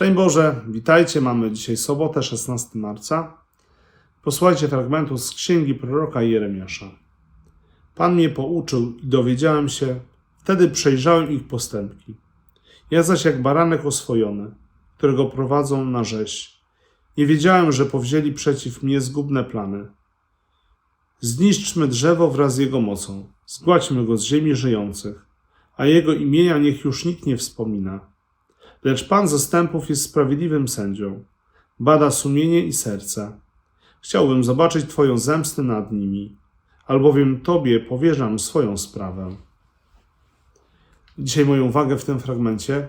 Szczęść Boże, witajcie. Mamy dzisiaj sobotę, 16 marca. Posłuchajcie fragmentu z księgi proroka Jeremiasza. Pan mnie pouczył i dowiedziałem się, wtedy przejrzałem ich postępki. Ja zaś jak baranek oswojony, którego prowadzą na rzeź. Nie wiedziałem, że powzięli przeciw mnie zgubne plany. Zniszczmy drzewo wraz z jego mocą, zgładźmy go z ziemi żyjących, a jego imienia niech już nikt nie wspomina. Lecz Pan zastępów jest sprawiedliwym sędzią, bada sumienie i serce. Chciałbym zobaczyć Twoją zemstę nad nimi, albowiem Tobie powierzam swoją sprawę. Dzisiaj moją uwagę w tym fragmencie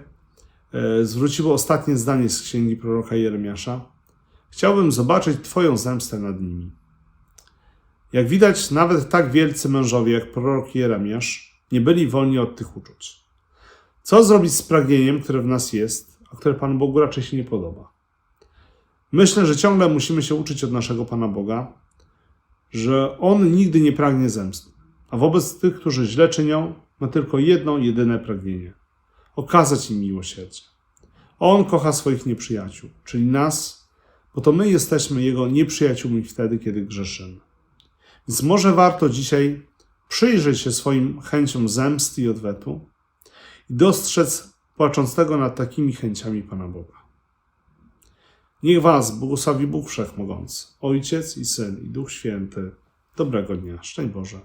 e, zwróciło ostatnie zdanie z księgi proroka Jeremiasza. Chciałbym zobaczyć Twoją zemstę nad nimi. Jak widać, nawet tak wielcy mężowie jak prorok Jeremiasz nie byli wolni od tych uczuć. Co zrobić z pragnieniem, które w nas jest, a które Panu Bogu raczej się nie podoba? Myślę, że ciągle musimy się uczyć od naszego Pana Boga, że On nigdy nie pragnie zemsty, a wobec tych, którzy źle czynią, ma tylko jedno, jedyne pragnienie okazać im miłosierdzie. On kocha swoich nieprzyjaciół, czyli nas, bo to my jesteśmy Jego nieprzyjaciółmi wtedy, kiedy grzeszymy. Więc może warto dzisiaj przyjrzeć się swoim chęciom zemsty i odwetu i dostrzec płaczącego nad takimi chęciami Pana Boga. Niech Was błogosławi Bóg Wszechmogący, Ojciec i Syn i Duch Święty. Dobrego dnia. Szczęść Boże.